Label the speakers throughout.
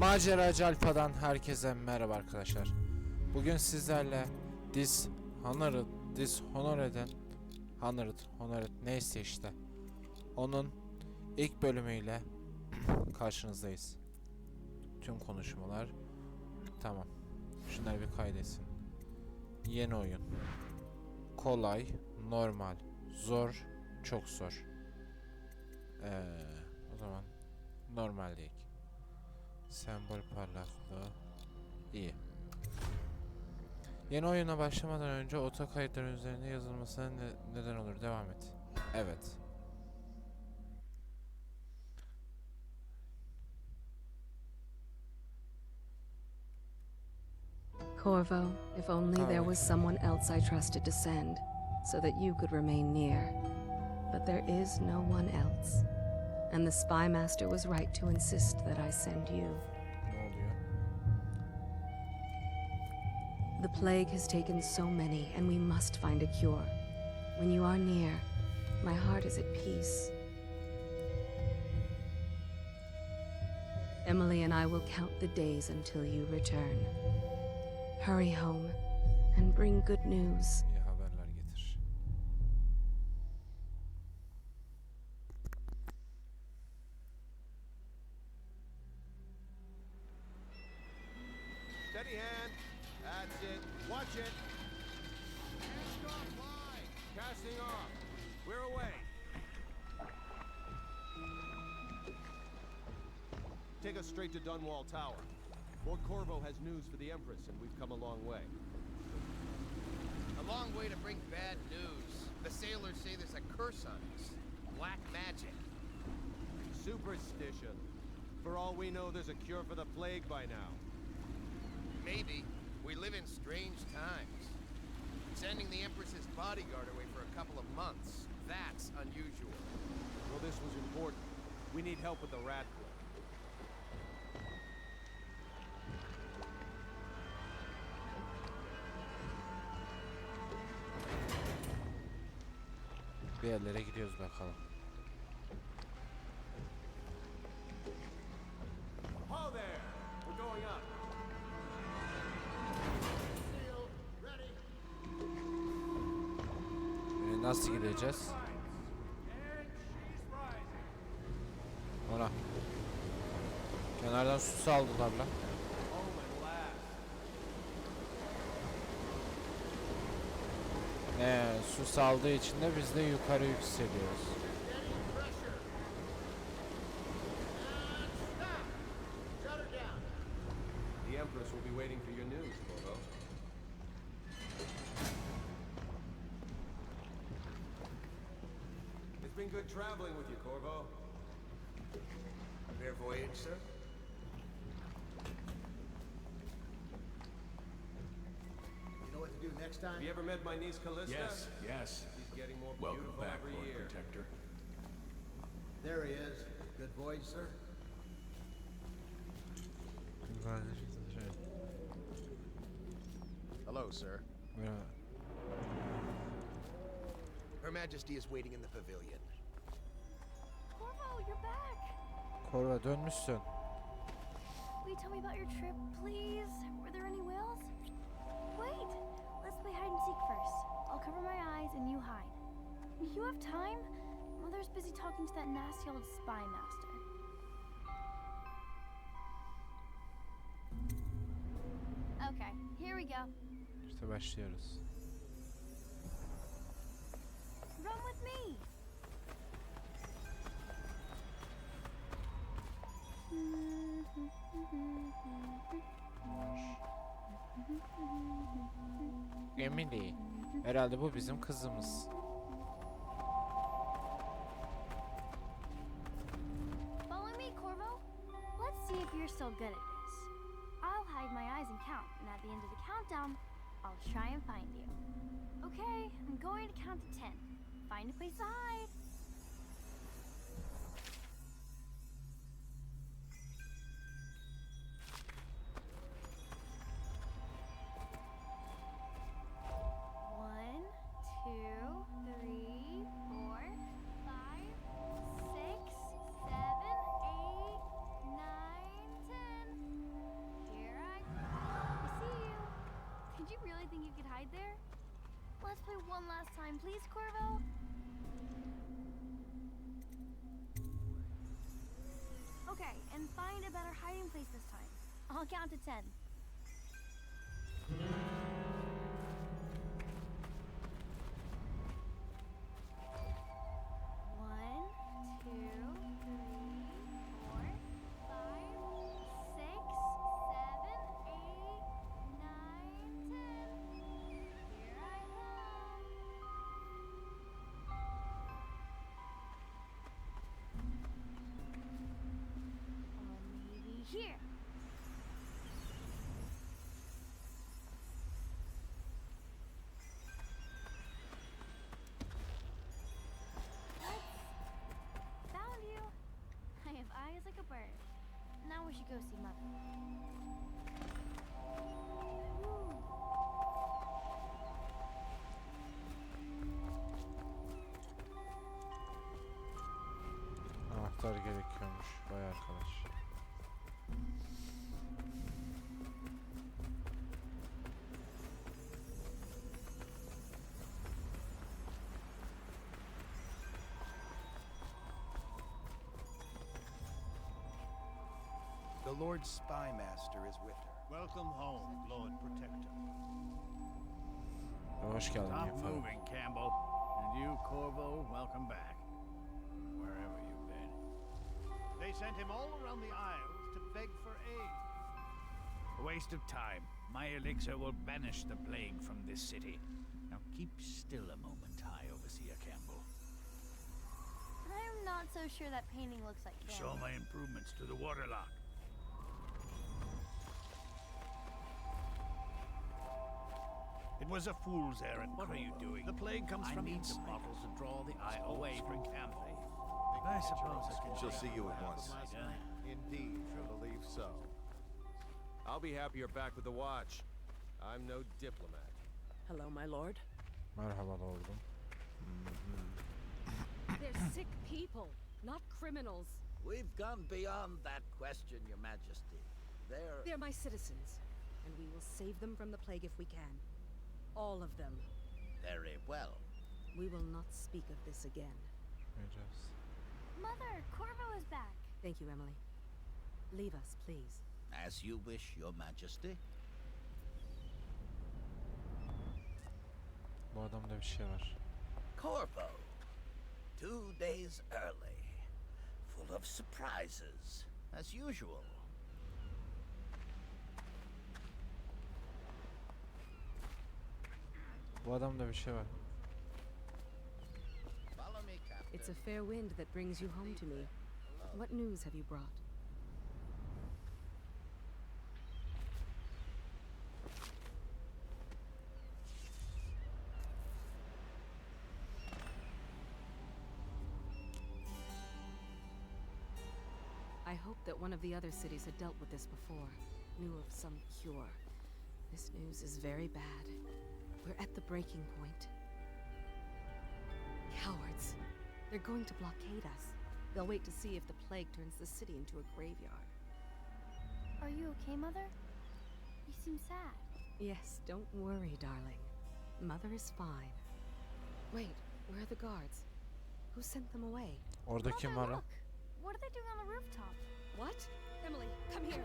Speaker 1: Maceracı Alfa'dan herkese merhaba arkadaşlar. Bugün sizlerle Dishonored, Dishonored'in Honored, Honored neyse işte. Onun ilk bölümüyle karşınızdayız. Tüm konuşmalar tamam. Şunları bir kaydetsin. Yeni oyun. Kolay, normal, zor, çok zor. Ee, o zaman normal değil. Sembol parlaklığı iyi. Yeni oyuna başlamadan önce oto kayıtların üzerinde yazılmasına ne- neden olur? Devam et. Evet.
Speaker 2: Corvo, if only there was someone else I trusted to send, so that you could remain near. But there is no one else. And the spy master was right to insist that I send you. The plague has taken so many, and we must find a cure. When you are near, my heart is at peace. Emily and I will count the days until you return. Hurry home and bring good news.
Speaker 3: News for the Empress, and we've come a long way.
Speaker 4: A long way to bring bad news. The sailors say there's a curse on us. Black magic.
Speaker 3: Superstition. For all we know, there's a cure for the plague by now.
Speaker 4: Maybe. We live in strange times. Sending the Empress's bodyguard away for a couple of months. That's unusual.
Speaker 3: Well, this was important. We need help with the rat plague.
Speaker 1: Yerlere gidiyoruz bakalım. Ee, nasıl gideceğiz? Ona. Kenardan su saldılar lan. Ee, su saldığı için de biz de yukarı yükseliyoruz.
Speaker 3: Niece Callista?
Speaker 5: Yes, yes.
Speaker 3: She's getting more
Speaker 5: Welcome
Speaker 3: beautiful
Speaker 5: back,
Speaker 3: every
Speaker 5: Lord
Speaker 3: year.
Speaker 5: Protector.
Speaker 6: There he is. Good voyage, sir.
Speaker 4: Hello, sir.
Speaker 1: Merhaba.
Speaker 4: Her Majesty is waiting in the pavilion.
Speaker 7: Corvo, you're back.
Speaker 1: Korva dönmüşsün.
Speaker 7: Will you tell me about your trip, please? Were there any whales? Seek first. I'll cover my eyes and you hide. You have time? Mother's busy talking to that nasty old spy master. Okay, here we go.
Speaker 1: İşte başlıyoruz.
Speaker 7: Run with me.
Speaker 1: Emily. Herhalde bu bizim kızımız.
Speaker 7: Follow me, Corvo. Let's see if you're still good at this. I'll hide my eyes and count, and at the end of the countdown, I'll try and find you. Okay, I'm going to count to ten. Find a place to hide. ride there? Let's play one last time, please, Corvo? Okay, and find a better hiding place this time. I'll count to ten. We should go see Mother.
Speaker 4: The Lord Spymaster is with her.
Speaker 8: Welcome home, Lord Protector.
Speaker 1: Hoş geldin
Speaker 8: Stop
Speaker 1: Yenfaro.
Speaker 8: moving, Campbell. And you, Corvo, welcome back. Wherever you've been. They sent him all around the Isles to beg for aid.
Speaker 5: A waste of time. My elixir will banish the plague from this city. Now keep still a moment, High Overseer Campbell.
Speaker 7: I'm not so sure that painting looks like
Speaker 5: You
Speaker 7: him.
Speaker 5: saw my improvements to the waterlock.
Speaker 8: It was a fool's errand.
Speaker 5: What are you doing?
Speaker 8: The plague comes
Speaker 5: I
Speaker 8: from
Speaker 5: need
Speaker 8: inside.
Speaker 5: the bottle to draw the eye away from Campbell.
Speaker 8: I suppose I can
Speaker 3: She'll see you at
Speaker 8: map
Speaker 3: once.
Speaker 8: of my plan.
Speaker 3: Indeed, I believe so. I'll be happier back with the watch. I'm no diplomat.
Speaker 2: Hello, my lord.
Speaker 1: Merhaba lordum.
Speaker 2: They're sick people, not criminals.
Speaker 9: We've gone beyond that question, Your Majesty. They're...
Speaker 2: They're my citizens, and we will save them from the plague if we can. All of them.
Speaker 9: very well.
Speaker 2: We will not speak of this again.
Speaker 1: Göreceğiz.
Speaker 7: Mother, Corvo is back.
Speaker 2: Thank you, Emily. Leave us, please.
Speaker 9: As you wish, Your Majesty.
Speaker 1: Bu adamda bir şey var.
Speaker 9: Corvo. Two days early. Full of surprises, as usual.
Speaker 1: Bu adamda bir şey var.
Speaker 2: It's a fair wind that brings you home to me. What news have you brought? I hope that one of the other cities had dealt with this before, knew of some cure. This news is very bad. We're at the breaking point. Cowards. They're going to blockade us. They'll wait to see if the plague turns the city into a graveyard.
Speaker 7: Are you okay, Mother? You seem sad.
Speaker 2: Yes, don't worry, darling. Mother is fine. Wait, where are the guards? Who sent them away?
Speaker 1: Orada kim
Speaker 7: Mother,
Speaker 1: var lan?
Speaker 7: look. What are they doing on the rooftop?
Speaker 2: What? Emily, come here.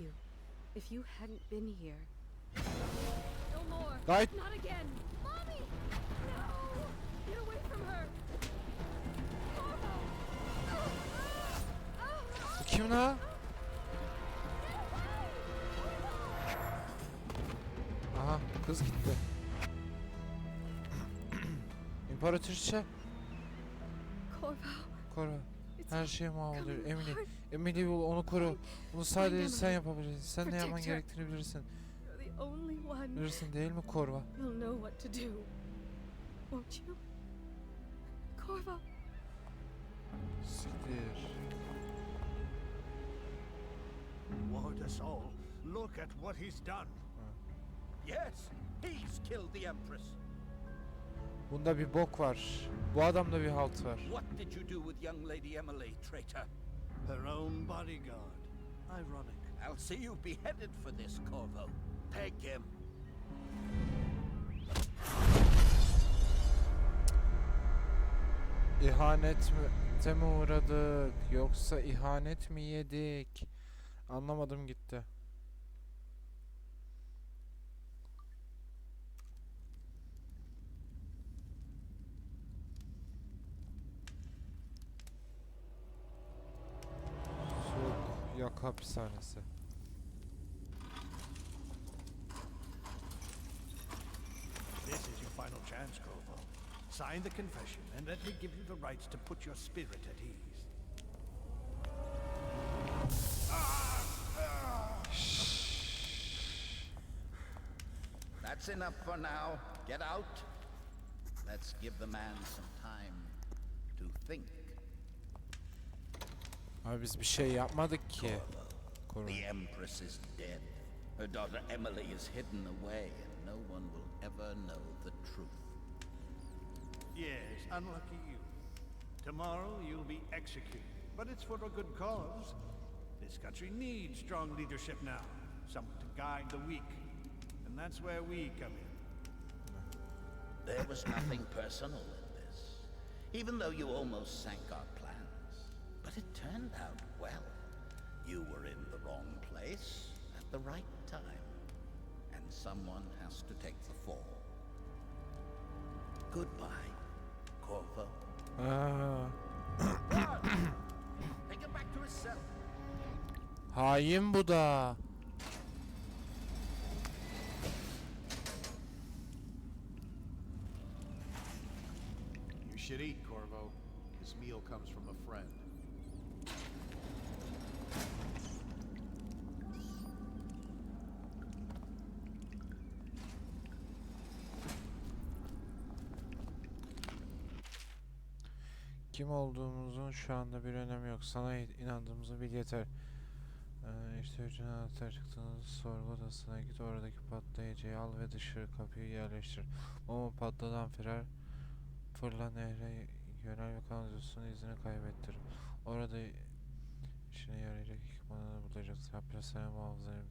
Speaker 2: You. If you hadn't been here. No more!
Speaker 1: Right.
Speaker 2: Not again! Mommy! No! Get away from her!
Speaker 1: Kim la? Aha kız gitti. İmparatoriçe.
Speaker 2: Corvo,
Speaker 1: Koru.
Speaker 2: it's
Speaker 1: Her şey mahvoluyor.
Speaker 2: coming
Speaker 1: Emily. bul onu koru. Bunu sadece sen yapabilirsin. Sen ne yapman gerektiğini bilirsin.
Speaker 2: You're the only one
Speaker 1: Bilirsin değil mi Korva?
Speaker 2: who'll know what to do. Won't you? Corvo,
Speaker 1: Siktir.
Speaker 8: reward us all. Look at what he's done.
Speaker 9: Yes, he's killed the Empress.
Speaker 1: Bunda bir bok var. Bu adamda bir halt var.
Speaker 9: What did you do with young Lady Emily, traitor?
Speaker 8: Her own bodyguard. Ironic.
Speaker 9: I'll see you beheaded for this, Corvo. Take him.
Speaker 1: İhanet mi, mi uğradık yoksa ihanet mi yedik? Anlamadım gitti. Soğuk yak hapishanesi.
Speaker 8: This is your final chance, Corvo. Sign the confession, and let me give you the rights to put your spirit at ease.
Speaker 9: That's enough for now. Get out. Let's give the man some time to think.
Speaker 1: Abi biz bir şey yapmadık ki. Korun.
Speaker 9: The Empress is dead. Her daughter Emily is hidden away, and no one will ever know the truth.
Speaker 8: Yes, unlucky you. Tomorrow you'll be executed, but it's for a good cause. This country needs strong leadership now, someone to guide the weak. And that's where we come in.
Speaker 9: There was nothing personal in this, even though you almost sank our plans. But it turned out well. You were in the wrong place at the right time, and someone has to take the fall. Goodbye, Corvo.
Speaker 1: Aa, ah.
Speaker 9: Take him back to his cell.
Speaker 1: hain bu da.
Speaker 3: You should eat, Corvo. This meal comes from a friend.
Speaker 1: Kim olduğumuzun şu anda bir önemi yok. Sana inandığımızı bil yeter. Ee, işte üçüncü anahtar çıktığınız sorgu odasına git. Oradaki patlayıcıyı al ve dışarı kapıyı yerleştir. Ama patladan firar fırla nehre yönel ve kanalizasyonun izini kaybettir. Orada işine yarayacak ekipmanını bulacaksın. Hapishane muhafızların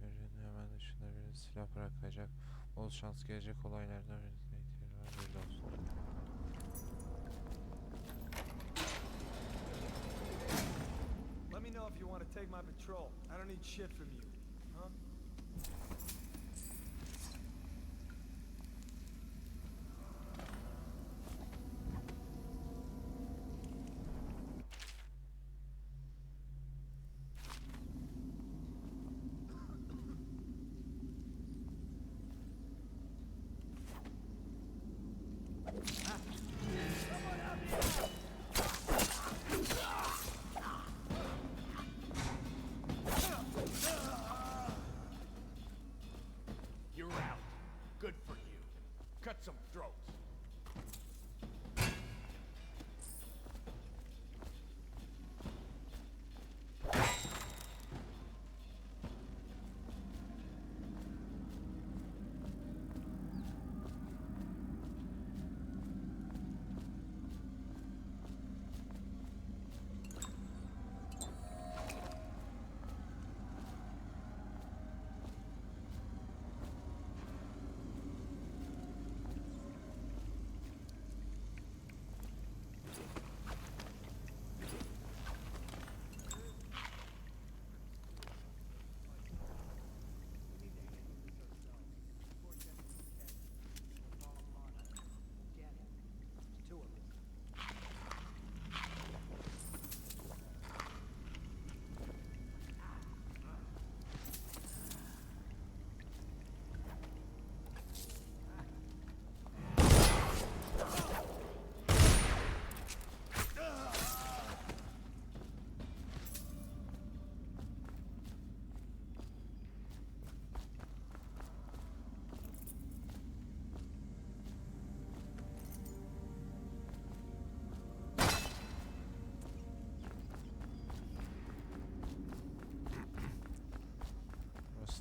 Speaker 1: ürünün hemen dışında bir silah bırakacak. Bol şans gelecek olaylardan var. Belli olsun.
Speaker 10: me know if you want to take my patrol. I don't need shit from you. Huh?
Speaker 9: you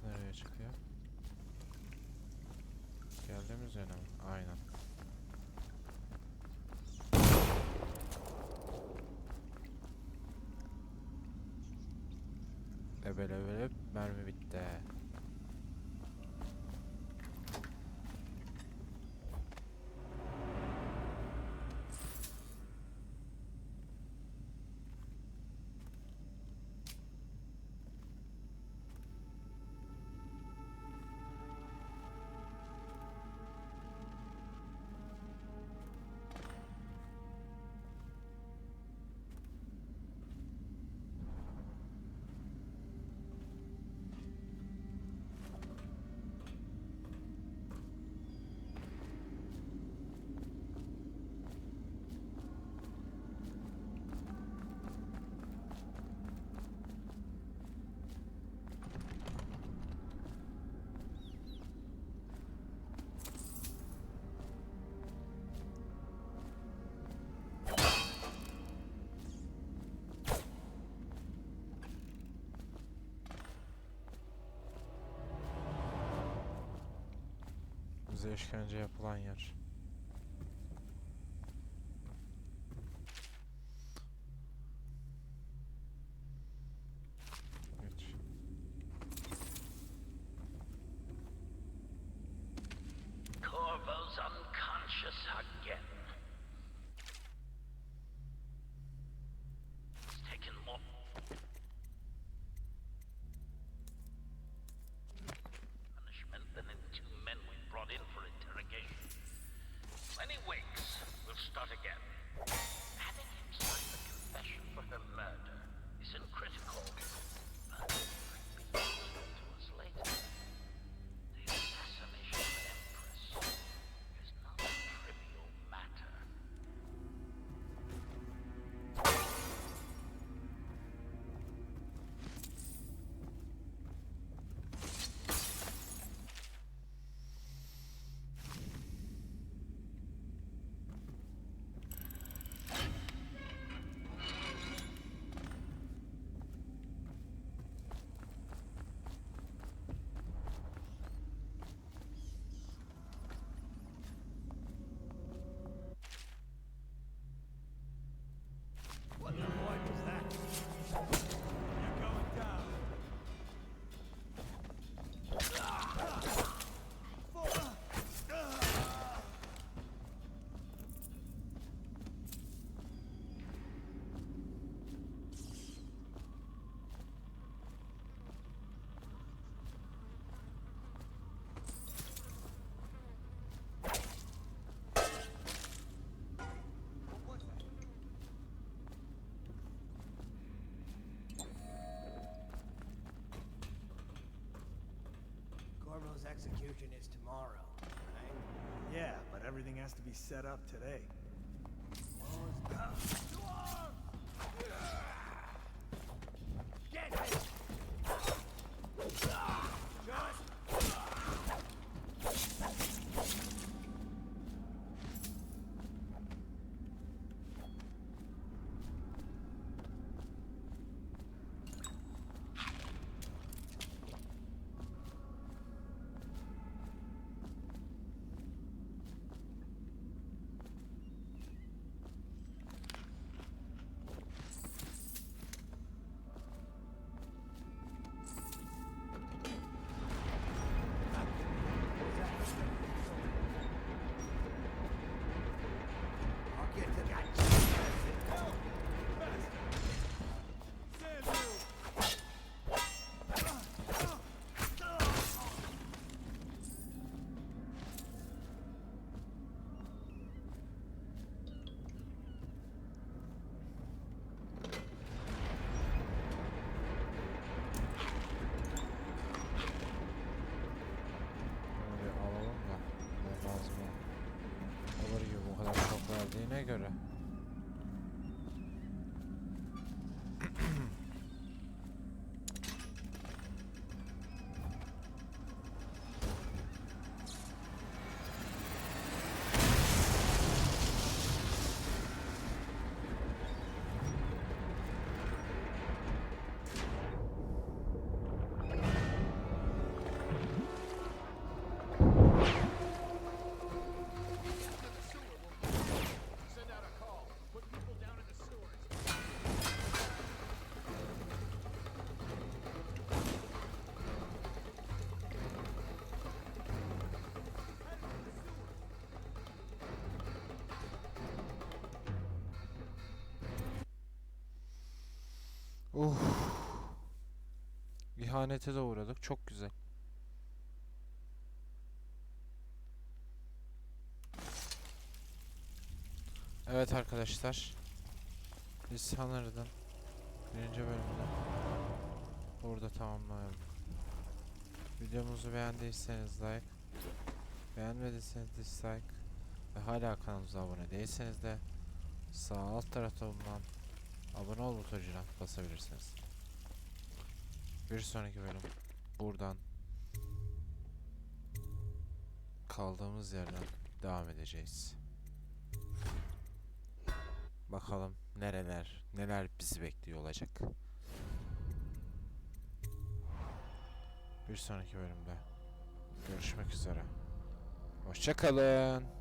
Speaker 9: Burası nereye çıkıyor? Geldiğimiz yöne mi? Aynen. Ebele Ebelebelep mermi bitti. işkence yapılan yer.
Speaker 1: Orvo's execution is tomorrow, right? Yeah, but everything has to be set up today.
Speaker 9: dediğine göre.
Speaker 1: İhanete de uğradık. Çok güzel. Evet arkadaşlar. Dishonored'ın birinci bölümünü burada tamamlayalım. Videomuzu beğendiyseniz like, beğenmediyseniz dislike ve hala kanalımıza abone değilseniz de sağ alt tarafta bulunan abone ol butonuna basabilirsiniz. Bir sonraki bölüm buradan kaldığımız yerden devam edeceğiz. Bakalım nereler, neler bizi bekliyor olacak. Bir sonraki bölümde görüşmek üzere. Hoşçakalın.